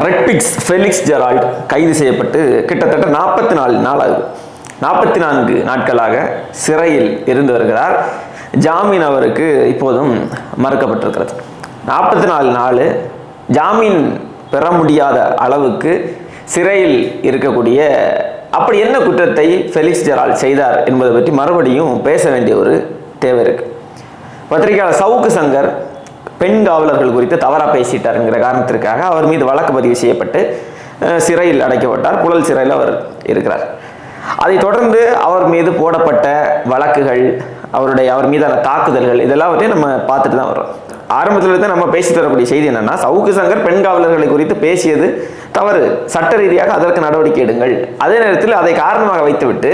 Redpix Felix Gerald கைது செய்யப்பட்டு கிட்டத்தட்ட நாற்பத்தி நாலு நாள் ஆகுது நாற்பத்தி நான்கு நாட்களாக சிறையில் இருந்து வருகிறார். ஜாமீன் அவருக்கு இப்போதும் மறுக்கப்பட்டிருக்கிறது. நாற்பத்தி நாலு நாள் ஜாமீன் பெற முடியாத அளவுக்கு சிறையில் இருக்கக்கூடிய அப்படி என்ன குற்றத்தை ஃபெலிக்ஸ் ஜெரால் செய்தார் என்பதை பற்றி மறுபடியும் பேச வேண்டிய ஒரு தேவை இருக்கு. பத்திரிகையாளர் சவுக்கு சங்கர் பெண் காவலர்கள் குறித்து தவறாக பேசிட்டாருங்கிற காரணத்திற்காக அவர் மீது வழக்கு பதிவு செய்யப்பட்டு சிறையில் அடைக்கப்பட்டார். புழல் சிறையில் அவர் இருக்கிறார். அதைத் தொடர்ந்து அவர் மீது போடப்பட்ட வழக்குகள் அவருடைய அவர் மீதான தாக்குதல்கள் இதெல்லாம் வந்து நம்ம பார்த்துட்டு தான் வரோம் ஆரம்பத்தில் இருந்து நம்ம பேசி தரக்கூடிய செய்தி என்னன்னா சவுக்கு சங்கர் பெண் காவலர்களை குறித்து பேசியது தவறு. சட்ட ரீதியாக அதற்கு நடவடிக்கை எடுங்கள். அதே நேரத்தில் அதை காரணமாக வைத்துவிட்டு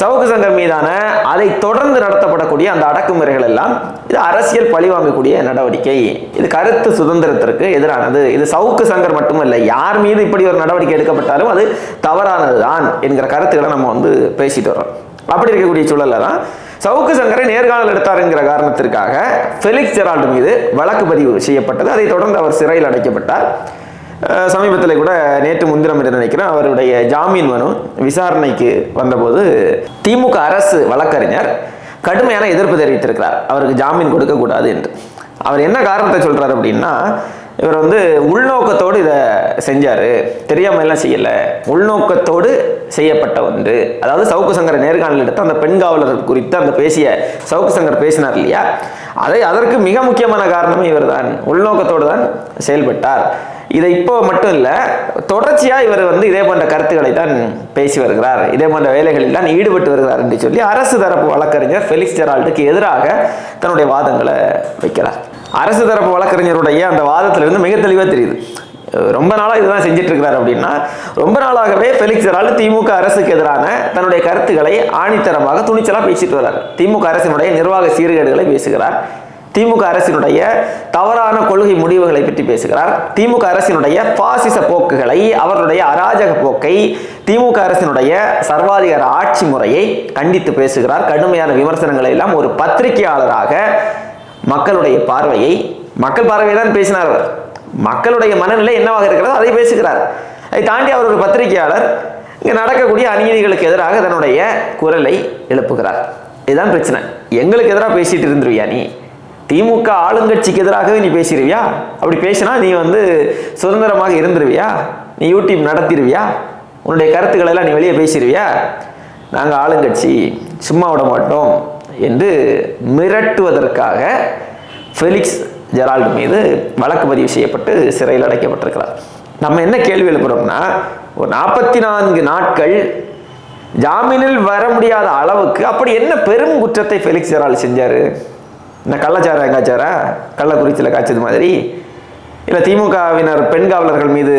சவுக்கு சங்கர் மீதான அதை தொடர்ந்து நடத்தப்படக்கூடிய அந்த அடக்குமுறைகள் எல்லாம் இது அரசியல் பழிவாங்கக்கூடிய நடவடிக்கை. இது கருத்து சுதந்திரத்திற்கு எதிரானது. இது சவுக்கு சங்கர் மட்டுமல்ல யார் மீது இப்படி ஒரு நடவடிக்கை எடுக்கப்பட்டாலும் அது தவறானதுதான் என்கிற கருத்துக்களை நம்ம வந்து பேசிட்டு வரோம் அப்படி இருக்கக்கூடிய சூழல்ல தான் சவுக்கு சங்கரை நேர்காணல் எடுத்தாருங்கிற காரணத்திற்காக ஃபெலிக்ஸ் ஜெரால்டு மீது வழக்கு பதிவு செய்யப்பட்டது. அதைத் தொடர்ந்து அவர் சிறையில் அடைக்கப்பட்டார். சமீபத்தில் கூட நேற்று முன்தினம் என்று நினைக்கிறேன் அவருடைய ஜாமீன் மனு விசாரணைக்கு வந்தபோது திமுக அரசு வழக்கறிஞர் கடுமையான எதிர்ப்பு தெரிவித்திருக்கிறார். அவருக்கு ஜாமீன் கொடுக்கக்கூடாது என்று. அவர் என்ன காரணத்தை சொல்கிறார் அப்படின்னா இவர் வந்து உள்நோக்கத்தோடு இதை செஞ்சார். தெரியாமலாம் எல்லாம் உள்நோக்கத்தோடு செய்யப்பட்ட ஒன்று. அதாவது சவுக்கு சங்கரை நேர்காணல் எடுத்து அந்த பெண் காவலர்கள் குறித்து அந்த பேசிய சவுக்கு சங்கர் பேசினார் இல்லையா? அதை அதற்கு மிக முக்கியமான காரணமே இவர்தான். உள்நோக்கத்தோடு தான் செயல்பட்டார். இதை இப்போ மட்டும் இல்லை தொடர்ச்சியாக இவர் வந்து இதே போன்ற கருத்துக்களை தான் பேசி வருகிறார். இதே போன்ற வேலைகளில் தான் ஈடுபட்டு வருகிறார் என்று சொல்லி அரசு தரப்பு வழக்கறிஞர் ஃபெலிக்ஸ் ஜெரால்டுக்கு எதிராக தன்னுடைய வாதங்களை வைக்கிறார். அரசு தரப்பு வழக்கறிஞருடைய அந்த வாதத்திலிருந்து மிக தெளிவாக தெரியுது. ரொம்ப நாளாக இதுதான் செஞ்சுட்டு இருக்கிறார் அப்படின்னா ரொம்ப நாளாகவே ஃபெலிக்ஸ் ஜெரால்டு திமுக அரசுக்கு எதிரான தன்னுடைய கருத்துக்களை ஆணித்தரமாக துணிச்சலாக பேசிட்டு வர்றார். திமுக அரசினுடைய நிர்வாக சீர்கேடுகளை பேசுகிறார். திமுக அரசினுடைய தவறான கொள்கை முடிவுகளை பற்றி பேசுகிறார். திமுக அரசினுடைய பாசிச போக்குகளை அவருடைய அராஜக போக்கை திமுக அரசினுடைய சர்வாதிகார ஆட்சி முறையை கண்டித்து பேசுகிறார். கடுமையான விமர்சனங்களை எல்லாம் ஒரு பத்திரிகையாளராக மக்களுடைய பார்வையை மக்கள் பார்வையை தான் பேசினார் அவர். மக்களுடைய மனநிலை என்னவாக இருக்கிறதோ அதை பேசுகிறார். அதை தாண்டி அவர் ஒரு பத்திரிகையாளர். இங்கே நடக்கக்கூடிய அநீதிகளுக்கு எதிராக தன்னுடைய குரலை எழுப்புகிறார். இதுதான் பிரச்சனை. எங்களுக்கு எதிராக பேசிட்டு இருந்துருவியா நீ? திமுக ஆளுங்கட்சிக்கு எதிராகவே நீ பேசிடுவியா அப்படி பேசினா நீ வந்து சுதந்திரமாக இருந்துருவியா? நீ யூடியூப் நடத்திடுவியா உன்னுடைய கருத்துக்களை எல்லாம் நீ வெளியே பேசிடுவியா நாங்கள் ஆளுங்கட்சி சும்மா விட மாட்டோம் என்று மிரட்டுவதற்காக ஃபெலிக்ஸ் ஜெரால்டு மீது வழக்கு பதிவு செய்யப்பட்டு சிறையில் அடைக்கப்பட்டிருக்கிறார். நம்ம என்ன கேள்வி எழுப்புறோம்னா ஒரு நாற்பத்தி நான்கு நாட்கள் ஜாமீனில் வர முடியாத அளவுக்கு அப்படி என்ன பெரும் குற்றத்தை ஃபெலிக்ஸ் ஜெரால் செஞ்சார்? என்ன கள்ளச்சாரா காய்ச்சாரா கள்ளக்குறிச்சியில் காய்ச்சது மாதிரி? இல்லை திமுகவினர் பெண் காவலர்கள் மீது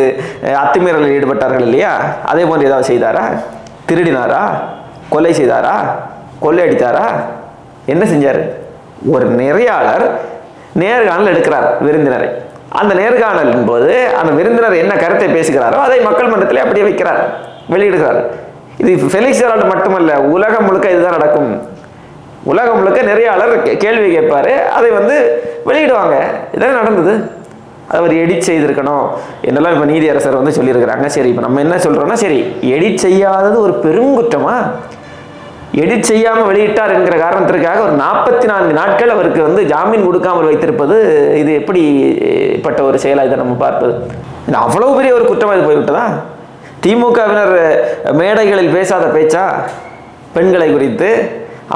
அத்துமீறலில் ஈடுபட்டார்கள் இல்லையா? அதே போன்று ஏதாவது செய்தாரா? திருடினாரா? கொலை செய்தாரா? கொள்ளையடித்தாரா? என்ன செஞ்சார்? ஒரு நிறையாளர் நேர்காணல் எடுக்கிறார் விருந்தினரை. அந்த நேர்காணலின் போது அந்த விருந்தினர் என்ன கருத்தை பேசுகிறாரோ அதை மக்கள் மன்றத்தில் அப்படியே வைக்கிறார் வெளியிடுகிறார். இது ஃபெலிக்ஸ் ஜெரால்டு மட்டுமல்ல உலகம் முழுக்க இதுதான் நடக்கும். உலகம் முழுக்க நிறையாளர் கேள்வி கேட்பார் அதை வந்து வெளியிடுவாங்க. இதான் நடந்தது? அதை அவர் எடிட் செய்திருக்கணும். என்னெல்லாம் இப்போ நீதியரசர் வந்து சொல்லியிருக்கிறாங்க சரி இப்போ நம்ம என்ன சொல்கிறோன்னா சரி எடிட் செய்யாதது ஒரு பெருங்குற்றமா? எடிட் செய்யாமல் வெளியிட்டார் என்கிற காரணத்திற்காக ஒரு நாற்பத்தி நான்கு நாட்கள் அவருக்கு வந்து ஜாமீன் கொடுக்காமல் வைத்திருப்பது இது எப்படிப்பட்ட ஒரு செயலாக இதை நம்ம பார்ப்பது? இது அவ்வளவு பெரிய ஒரு குற்றமா இது போய்விட்டதா? திமுகவினர் மேடைகளில் பேசாத பேச்சா? பெண்களை குறித்து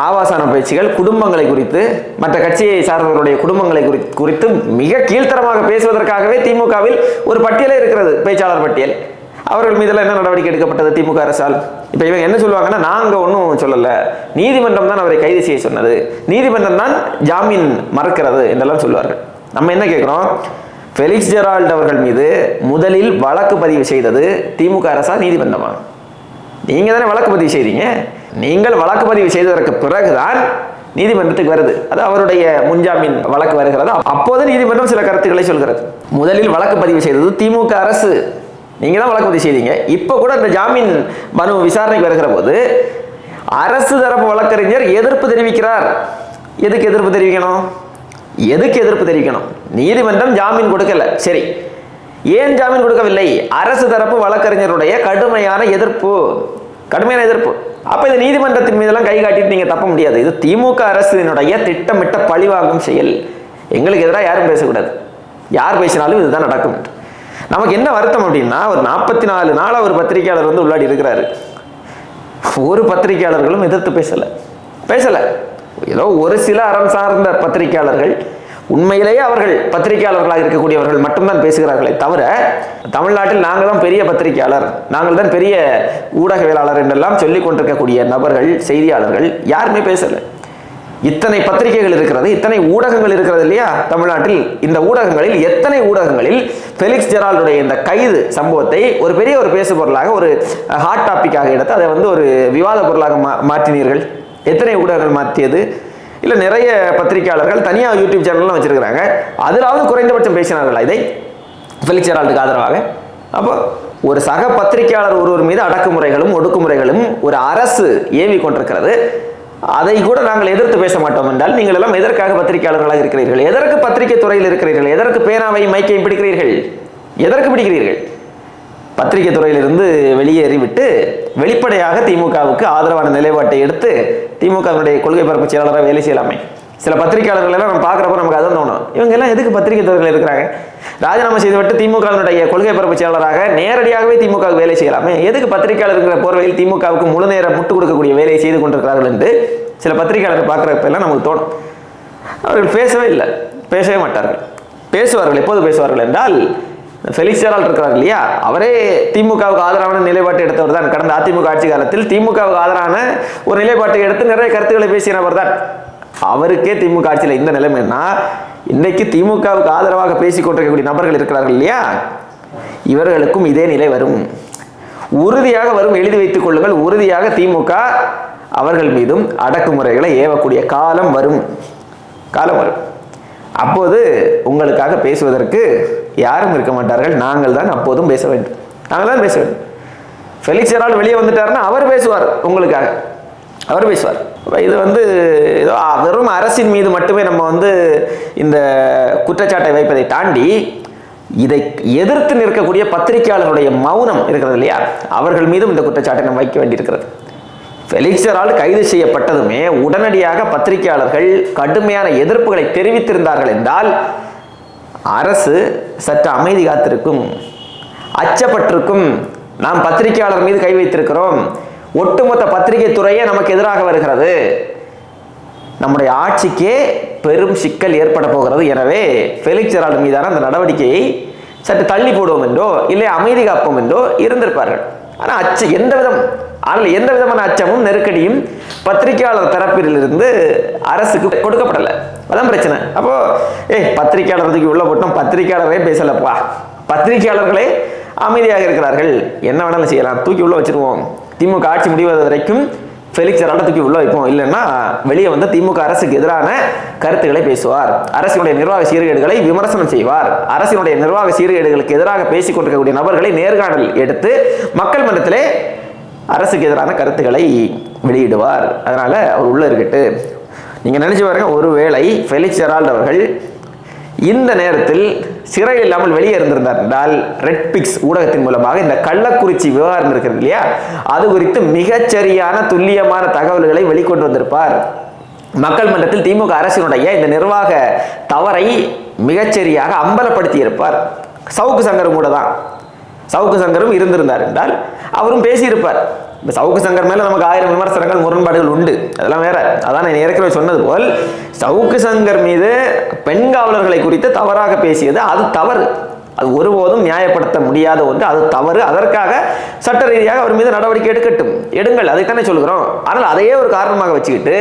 ஆவாசான பேச்சுகள் குடும்பங்களை குறித்து மற்ற கட்சியை சார்ந்தவர்களுடைய குடும்பங்களை குறி குறித்து மிக கீழ்த்தரமாக பேசுவதற்காகவே திமுகவில் ஒரு பட்டியலே இருக்கிறது பேச்சாளர் பட்டியல். அவர்கள் மீதெல்லாம் என்ன நடவடிக்கை எடுக்கப்பட்டது திமுக அரசால்? இப்போ இவங்க என்ன சொல்லுவாங்கன்னா நாங்கள் ஒன்றும் சொல்லலை. நீதிமன்றம் தான் அவரை கைது செய்ய சொன்னது. நீதிமன்றம் தான் ஜாமீன் மறக்கிறது என்றெல்லாம் சொல்லுவார்கள். நம்ம என்ன கேட்குறோம்? ஃபெலிக்ஸ் ஜெரால்ட் அவர்கள் மீது முதலில் வழக்கு பதிவு செய்தது திமுக அரசா நீதிமன்றமா? நீங்கள் தானே வழக்கு பதிவு செய்தீங்க நீங்கள் வழக்கு பதிவு செய்ததற்கு பிறகுதான் நீதிமன்றத்துக்கு வருது. அது அவருடைய முன்ஜாமீன் வழக்கு வருகிறது. அப்போது நீதிமன்றம் சில கருத்துக்களை சொல்கிறது. முதலில் வழக்கு பதிவு செய்தது திமுக அரசு. நீங்கள் தான் வழக்கு பதிவு செய்தீங்க. இப்போ கூட இந்த ஜாமீன் மனு விசாரணைக்கு வருகிற போது அரசு தரப்பு வழக்கறிஞர் எதிர்ப்பு தெரிவிக்கிறார். எதுக்கு எதிர்ப்பு தெரிவிக்கணும்? எதுக்கு எதிர்ப்பு தெரிவிக்கணும்? நீதிமன்றம் ஜாமீன் கொடுக்கல. சரி. ஏன் ஜாமீன் கொடுக்கவில்லை? அரசு தரப்பு வழக்கறிஞருடைய கடுமையான எதிர்ப்பு. கடுமையான எதிர்ப்பு. அப்போ இது நீதிமன்றத்தின் மீதெல்லாம் கை காட்டிட்டு நீங்கள் தப்ப முடியாது. இது திமுக அரசினுடைய திட்டமிட்ட பழிவாங்கும் செயல். எங்களுக்கு எதிராக யாரும் பேசக்கூடாது. யார் பேசினாலும் இதுதான் நடக்கும். என்று. நமக்கு என்ன வருத்தம் அப்படின்னா ஒரு நாற்பத்தி நாலு நாளாக ஒரு பத்திரிகையாளர் வந்து உள்ளாடி இருக்கிறாரு. ஒரு பத்திரிகையாளர்களும் எதிர்த்து பேசலை. பேசலை. ஏதோ ஒரு சில அறம் சார்ந்த பத்திரிகையாளர்கள் உண்மையிலேயே அவர்கள் பத்திரிகையாளர்களாக இருக்கக்கூடியவர்கள் மட்டும்தான் பேசுகிறார்களே தவிர தமிழ்நாட்டில் நாங்கள் தான் பெரிய பத்திரிகையாளர் நாங்கள் தான் பெரிய ஊடகவியலாளர் என்றெல்லாம் சொல்லிக் கொண்டிருக்கக்கூடிய நபர்கள் செய்தியாளர்கள் யாருமே பேசலை. இத்தனை பத்திரிகைகள் இருக்கிறது இத்தனை ஊடகங்கள் இருக்கிறது இல்லையா? தமிழ்நாட்டில் இந்த ஊடகங்களில் எத்தனை ஊடகங்களில் ஃபெலிக்ஸ் ஜெரால்டுடைய இந்த கைது சம்பவத்தை ஒரு பெரிய ஒரு பேசு பொருளாக ஒரு ஹாட் டாபிக்காக எடுத்து அதை வந்து ஒரு விவாத பொருளாக மா மாற்றினீர்கள். எத்தனை ஊடகங்கள் மாற்றியது? இல்லை நிறைய பத்திரிகையாளர்கள் தனியாக யூடியூப் சேனல்லாம் வச்சுருக்கிறாங்க. அதிலாவது குறைந்தபட்சம் பேசினார்களா இதை? ஃபெலிக்ஸ் ஜெரால்டுக்கு ஆதரவாக. அப்போ ஒரு சக பத்திரிகையாளர் ஒருவர் மீது அடக்குமுறைகளும் ஒடுக்குமுறைகளும் ஒரு அரசு ஏவி கொண்டிருக்கிறது அதை கூட நாங்கள் எதிர்த்து பேச மாட்டோம் என்றால் நீங்கள் எல்லாம் எதற்காக பத்திரிகையாளர்களாக இருக்கிறீர்கள்? எதற்கு பத்திரிகை துறையில் இருக்கிறீர்கள்? எதற்கு பேனாவையும் மைக்கையும் பிடிக்கிறீர்கள்? எதற்கு பிடிக்கிறீர்கள்? பத்திரிகை துறையிலிருந்து வெளியேறிவிட்டு வெளிப்படையாக திமுகவுக்கு ஆதரவான நிலைப்பாட்டை எடுத்து திமுகவினுடைய கொள்கை பரப்பு செயலாளராக வேலை செய்யலாமே. சில பத்திரிகையாளர்கள் எல்லாம் நம்ம பார்க்குறப்ப நமக்கு அதான் தோணும். இவங்க எல்லாம் எதுக்கு பத்திரிகை துறையில் இருக்கிறாங்க? ராஜினாமா செய்துவிட்டு திமுகவினுடைய கொள்கை பரப்பு செயலாளராக நேரடியாகவே திமுகவுக்கு வேலை செய்யலாமே? எதுக்கு பத்திரிகையாளர்கள் போர்வையில் திமுகவுக்கு முழு நேரம் முட்டு கொடுக்கக்கூடிய வேலையை செய்து கொண்டிருக்கிறார்கள் என்று சில பத்திரிகையாளர்கள் பார்க்குறப்ப எல்லாம் நமக்கு தோணும். அவர்கள் பேசவே இல்லை. பேசவே மாட்டார்கள். பேசுவார்கள் எப்போது பேசுவார்கள் என்றால் ஃபெலிக்ஸ் ஜெரால் இருக்கிறார் இல்லையா? அவரே திமுகவுக்கு ஆதரவான நிலைப்பாட்டை எடுத்தவர் தான். கடந்த அதிமுக ஆட்சி காலத்தில் திமுகவுக்கு ஆதரவான ஒரு நிலைப்பாட்டை எடுத்து நிறைய கருத்துக்களை பேசினவர் தான். அவருக்கே திமுக ஆட்சியில் இந்த நிலைமைன்னா இன்றைக்கு திமுகவுக்கு ஆதரவாக பேசிக் கொண்டிருக்கக்கூடிய நபர்கள் இருக்கிறார்கள் இல்லையா? இவர்களுக்கும் இதே நிலை வரும். உறுதியாக வரும் எழுதி வைத்துக் கொள்ளுங்கள். உறுதியாக திமுக அவர்கள் மீதும் அடக்குமுறைகளை ஏவக்கூடிய காலம் வரும். காலம் வரும். அப்போது உங்களுக்காக பேசுவதற்கு யாரும் இருக்க மாட்டார்கள். நாங்கள் தான் அப்போதும் பேச வேண்டும். நாங்கள் தான் பேச வேண்டும். ஃபெலிக்ஸ் யாரால் வெளியே வந்துட்டாருன்னா அவர் பேசுவார் உங்களுக்காக. அவர் பேசுவார். இது வந்து ஏதோ வெறும் அரசின் மீது மட்டுமே நம்ம வந்து இந்த குற்றச்சாட்டை வைப்பதை தாண்டி இதை எதிர்த்து நிற்கக்கூடிய பத்திரிகையாளர்களுடைய மௌனம் இருக்கிறது இல்லையா? அவர்கள் மீதும் இந்த குற்றச்சாட்டை நம்ம வைக்க வேண்டியிருக்கிறது. ஃபெலிக்ஸரால் கைது செய்யப்பட்டதுமே உடனடியாக பத்திரிகையாளர்கள் கடுமையான எதிர்ப்புகளை தெரிவித்திருந்தார்கள் என்றால் அரசு சற்று அமைதி காத்திருக்கும் அச்சப்பட்டிருக்கும் நாம் பத்திரிகையாளர் மீது கை வைத்திருக்கிறோம் ஒட்டுமொத்த பத்திரிகை துறையே நமக்கு எதிராக வருகிறது. நம்முடைய ஆட்சிக்கே பெரும் சிக்கல் ஏற்பட போகிறது. எனவே ஃபெலிக்ஸ் ஜெரால்டு மீதான அந்த நடவடிக்கையை சற்று தள்ளி போடுவோம் என்றோ இல்லை அமைதி காப்போம் என்றோ இருந்திருப்பார்கள். ஆனால் அச்ச எந்த விதம் ஆனால் எந்த விதமான அச்சமும் நெருக்கடியும் பத்திரிகையாளர் தரப்பிலிருந்து அரசுக்கு கொடுக்கப்படலை. அதான் பிரச்சனை. அப்போ ஏய் பத்திரிகையாளர்களுக்கு உள்ளே உள்ள போட்டோம் பத்திரிகையாளரே பேசலப்பா. பத்திரிகையாளர்களே அமைதியாக இருக்கிறார்கள். என்ன வேணாலும் செய்யலாம். தூக்கி உள்ள வச்சிருவோம். திமுக ஆட்சி முடிவது வரைக்கும் ஃபெலிக்ஸ் ஜெரால்டை தூக்கி உள்ள வைப்போம். இல்லைன்னா வெளியே வந்து திமுக அரசுக்கு எதிரான கருத்துக்களை பேசுவார். அரசினுடைய நிர்வாக சீர்கேடுகளை விமர்சனம் செய்வார். அரசினுடைய நிர்வாக சீர்கேடுகளுக்கு எதிராக பேசிக் கொண்டிருக்கக்கூடிய நபர்களை நேர்காணல் எடுத்து மக்கள் மன்றத்திலே அரசுக்கு எதிரான கருத்துக்களை வெளியிடுவார். அதனால அவர் உள்ள இருக்கட்டு. நீங்க நினைச்சு பாருங்க ஒருவேளை ஃபெலிக்ஸ் ஜெரால்ட் அவர்கள் இந்த நேரத்தில் சிறை இல்லாமல் வெளியே இருந்திருந்தார். என்றால் ரெட் பிக்ஸ் ஊடகத்தின் மூலமாக இந்த கள்ளக்குறிச்சி விவகாரம் இருக்கிறது இல்லையா? அது குறித்து மிகச்சரியான துல்லியமான தகவல்களை வெளிக்கொண்டு வந்திருப்பார். மக்கள் மன்றத்தில் திமுக அரசினுடைய இந்த நிர்வாக தவறை மிகச்சரியாக அம்பலப்படுத்தி இருப்பார் சவுக்கு சங்கர் கூட தான். சவுக்கு சங்கரும் இருந்திருந்தார் என்றால் அவரும் பேசியிருப்பார். இப்போ சவுக்கு சங்கர் மேலே நமக்கு ஆயிரம் விமர்சனங்கள் முரண்பாடுகள் உண்டு. அதெல்லாம் வேற. அதான் நான் ஏற்கனவே சொன்னது போல் சவுக்கு சங்கர் மீது பெண் காவலர்களை குறித்து தவறாக பேசியது அது தவறு. அது ஒருபோதும் நியாயப்படுத்த முடியாத ஒன்று. அது தவறு. அதற்காக சட்ட ரீதியாக அவர் மீது நடவடிக்கை எடுக்கட்டும். எடுங்கள். அதைத்தானே சொல்கிறோம் ஆனால் அதையே ஒரு காரணமாக வச்சுக்கிட்டு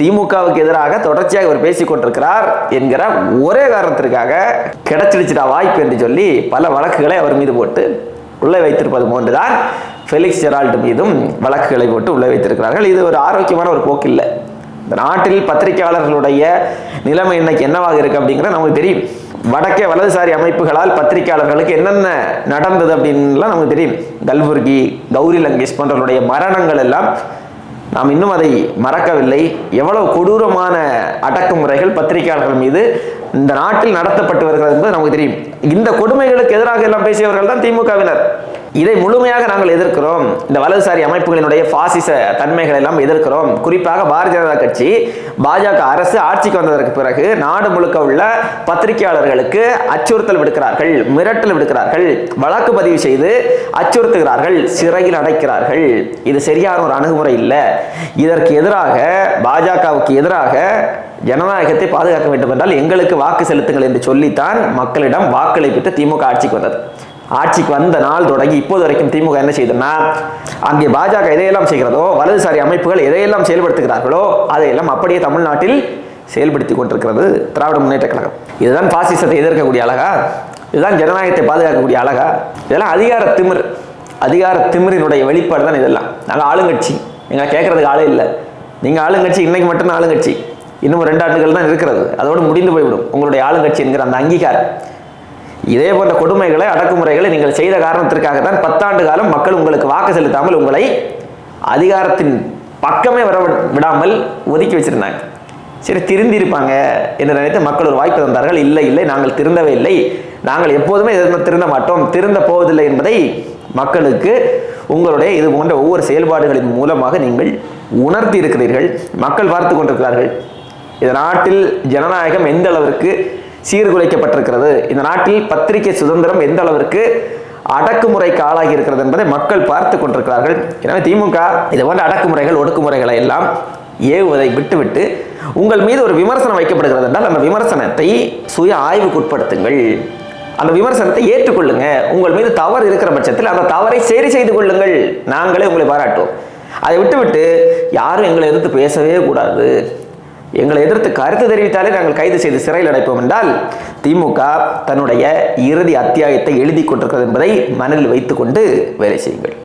திமுகவுக்கு எதிராக தொடர்ச்சியாக அவர் பேசிக் கொண்டிருக்கிறார் என்கிற ஒரே காரணத்திற்காக கிடைச்சிடுச்சுடா வாய்ப்பு என்று சொல்லி பல வழக்குகளை அவர் மீது போட்டு உள்ளே வைத்திருப்பது போன்றுதான் ஃபெலிக்ஸ் ஜெரால்டு மீதும் வழக்குகளை போட்டு உள்ளே வைத்திருக்கிறார்கள். இது ஒரு ஆரோக்கியமான ஒரு போக்கு இல்லை. இந்த நாட்டில் பத்திரிகையாளர்களுடைய நிலைமை இன்னைக்கு என்னவாக இருக்குது அப்படிங்கிறது நமக்கு தெரியும். வடக்கே வலதுசாரி அமைப்புகளால் பத்திரிகையாளர்களுக்கு என்னென்ன நடந்தது அப்படின்லாம் நமக்கு தெரியும். கல்புர்கி கௌரி லங்கேஷ் போன்றவருடைய மரணங்கள் எல்லாம் நாம் இன்னும் அதை மறக்கவில்லை. எவ்வளவு கொடூரமான அடக்குமுறைகள் பத்திரிகையாளர்கள் மீது இந்த நாட்டில் நடத்தப்பட்டு வருகிறது என்பது நமக்கு தெரியும். இந்த கொடுமைகளுக்கு எதிராக எல்லாம் பேசியவர்கள் தான் திமுகவினர். இதை முழுமையாக நாங்கள் எதிர்க்கிறோம். இந்த வலதுசாரி அமைப்புகளினுடைய பாசிச தன்மைகளை எல்லாம் எதிர்க்கிறோம். குறிப்பாக பாரதிய ஜனதா கட்சி பாஜக அரசு ஆட்சிக்கு வந்ததற்கு பிறகு நாடு முழுக்க உள்ள பத்திரிகையாளர்களுக்கு அச்சுறுத்தல் விடுக்கிறார்கள் மிரட்டல் விடுக்கிறார்கள் வழக்கு பதிவு செய்து அச்சுறுத்துகிறார்கள் சிறையில் அடைக்கிறார்கள். இது சரியான ஒரு அணுகுமுறை இல்லை. இதற்கு எதிராக பாஜகவுக்கு எதிராக ஜனநாயகத்தை பாதுகாக்க வேண்டும் என்றால் எங்களுக்கு வாக்கு செலுத்துங்கள் என்று சொல்லித்தான் மக்களிடம் வாக்களிப்பிட்டு திமுக ஆட்சிக்கு வந்தது. ஆட்சிக்கு வந்த நாள் தொடங்கி இப்போது வரைக்கும் திமுக என்ன செய்யுதுன்னா அங்கே பாஜக எதையெல்லாம் செய்கிறதோ வலதுசாரி அமைப்புகள் எதையெல்லாம் செயல்படுத்துகிறார்களோ அதையெல்லாம் அப்படியே தமிழ்நாட்டில் செயல்படுத்தி கொண்டிருக்கிறது திராவிட முன்னேற்ற கழகம். இதுதான் பாசிசத்தை எதிர்க்கக்கூடிய அழகா? இதுதான் ஜனநாயகத்தை பாதுகாக்கக்கூடிய அழகா? இதெல்லாம் அதிகார திமிர் அதிகார திமிரினுடைய வெளிப்பாடு தான் இதெல்லாம். நாங்கள் ஆளுங்கட்சி. எங்களை கேட்கறதுக்கு ஆளே இல்லை. நீங்கள் ஆளுங்கட்சி இன்னைக்கு மட்டும் ஆளுங்கட்சி. இன்னும் ரெண்டு ஆண்டுகள் தான் இருக்கிறது. அதோடு முடிந்து போய்விடும். உங்களுடைய ஆளுங்கட்சி என்கிற அந்த அங்கீகாரம். இதே போன்ற கொடுமைகளை அடக்குமுறைகளை நீங்கள் செய்த காரணத்திற்காக தான் பத்தாண்டு காலம் மக்கள் உங்களுக்கு வாக்கு செலுத்தாமல் உங்களை அதிகாரத்தின் பக்கமே வர விடாமல் ஒதுக்கி வச்சிருந்தாங்க. சரி திருந்திருப்பாங்க என்று நினைத்து மக்கள் ஒரு வாய்ப்பு தந்தார்கள். இல்லை இல்லை நாங்கள் திருந்தவே இல்லை. நாங்கள் எப்போதுமே திருந்த மாட்டோம். திருந்த போவதில்லை என்பதை மக்களுக்கு உங்களுடைய இது போன்ற ஒவ்வொரு செயல்பாடுகளின் மூலமாக நீங்கள் உணர்த்தி இருக்கிறீர்கள். மக்கள் பார்த்து கொண்டிருக்கிறார்கள். இந்த நாட்டில் ஜனநாயகம் எந்த அளவிற்கு சீர்குலைக்கப்பட்டிருக்கிறது. இந்த நாட்டில் பத்திரிகை சுதந்திரம் எந்த அளவிற்கு அடக்குமுறைக்கு ஆளாகி இருக்கிறது என்பதை மக்கள் பார்த்து கொண்டிருக்கிறார்கள். எனவே திமுக இது போன்ற அடக்குமுறைகள் ஒடுக்குமுறைகளை எல்லாம் ஏவுவதை விட்டுவிட்டு உங்கள் மீது ஒரு விமர்சனம் வைக்கப்படுகிறது என்றால் அந்த விமர்சனத்தை சுய ஆய்வுக்குட்படுத்துங்கள். அந்த விமர்சனத்தை ஏற்றுக்கொள்ளுங்க. உங்கள் மீது தவறு இருக்கிற பட்சத்தில் அந்த தவறை சரி செய்து கொள்ளுங்கள். நாங்களே உங்களை பாராட்டுவோம். அதை விட்டுவிட்டு யாரும் எங்களை எதிர்த்து பேசவே கூடாது. எங்களை எதிர்த்து கருத்து தெரிவித்தாலே நாங்கள் கைது செய்து சிறையில் அடைப்போம் என்றால் திமுக தன்னுடைய இறுதி அத்தியாயத்தை எழுதி கொண்டிருக்கிறது என்பதை மனதில் வைத்துக்கொண்டு வேலை செய்யுங்கள்.